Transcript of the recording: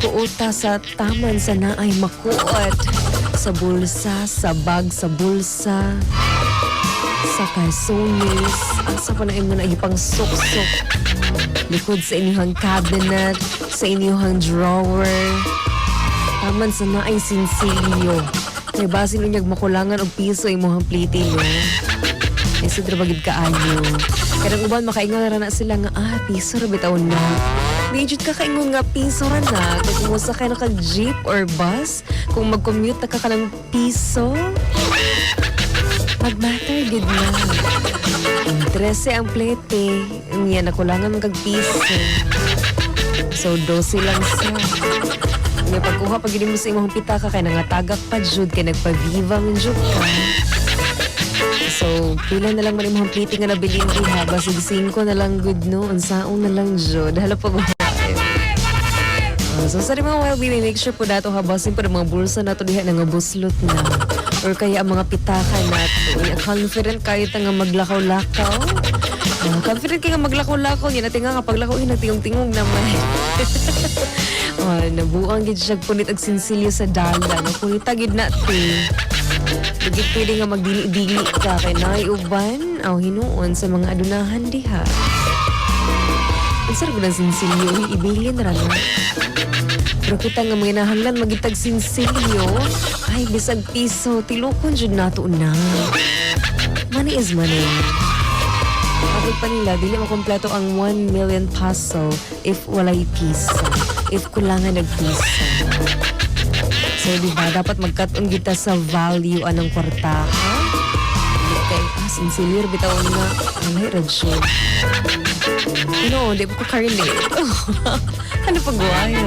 magkuuta sa taman sa naay makuot. Sa bulsa, sa bag, sa bulsa. Sa calzones. Asa pa na imo na ipang sok-sok. Likod sa inyong cabinet, sa inyong drawer. Taman sa naay sinsilyo. Kay basin unyag makulangan og piso imong pliti no. Kasi drabagid kaayo. Karang uban makaingon ra na sila nga ah piso ra bitaw na. Di jud ka kaingon nga piso ra na kung kumusta ka na ka jeep or bus, kung mag-commute na ka ka ng piso. Mag-matter gid na. Interese ang plete. Niya nakulangan magag piso. So, 12 lang siya. Nga pagkuha pag mo sa imong pitaka kay nangatagak pa jud kay nagpa-viva man jud ka. So, pila na lang man imong pliti nga nabilin diha basig 5 na lang good no unsaon na lang jud. Hala pa ba? Uh, so sa mga while we may make sure po dato habasin po ng mga bulsa nato diha nga buslot na or kaya ang mga pitaka nato. Confident kayo ta nga maglakaw-lakaw. Uh, confident kayo nga maglakaw-lakaw. Yan natin nga kapag lakaw, nagtingong-tingong naman. oh, nabuang gid siya punit ag sinsilyo sa dalan. Punita gid na ti. Hindi pwede nga magdili-dili ka kay nay uban aw hinuon sa mga adunahan diha. Ang sarap ng sinsilyo, ibilin ra na. Pero kita nga mga nahanglan magitag sinsilyo, ay bisag piso, tilokon jud nato na. Money is money. Kapag pa nila, dili makompleto ang 1 million peso if walay piso. If kulangan ng piso. Di ba, dapat magkatong kita sa value anong kwarta, ha? Okay, ah, sinsilir, bitaw nga. Ang hirad siya. No, di ko ka-relate. ano pag guwayo?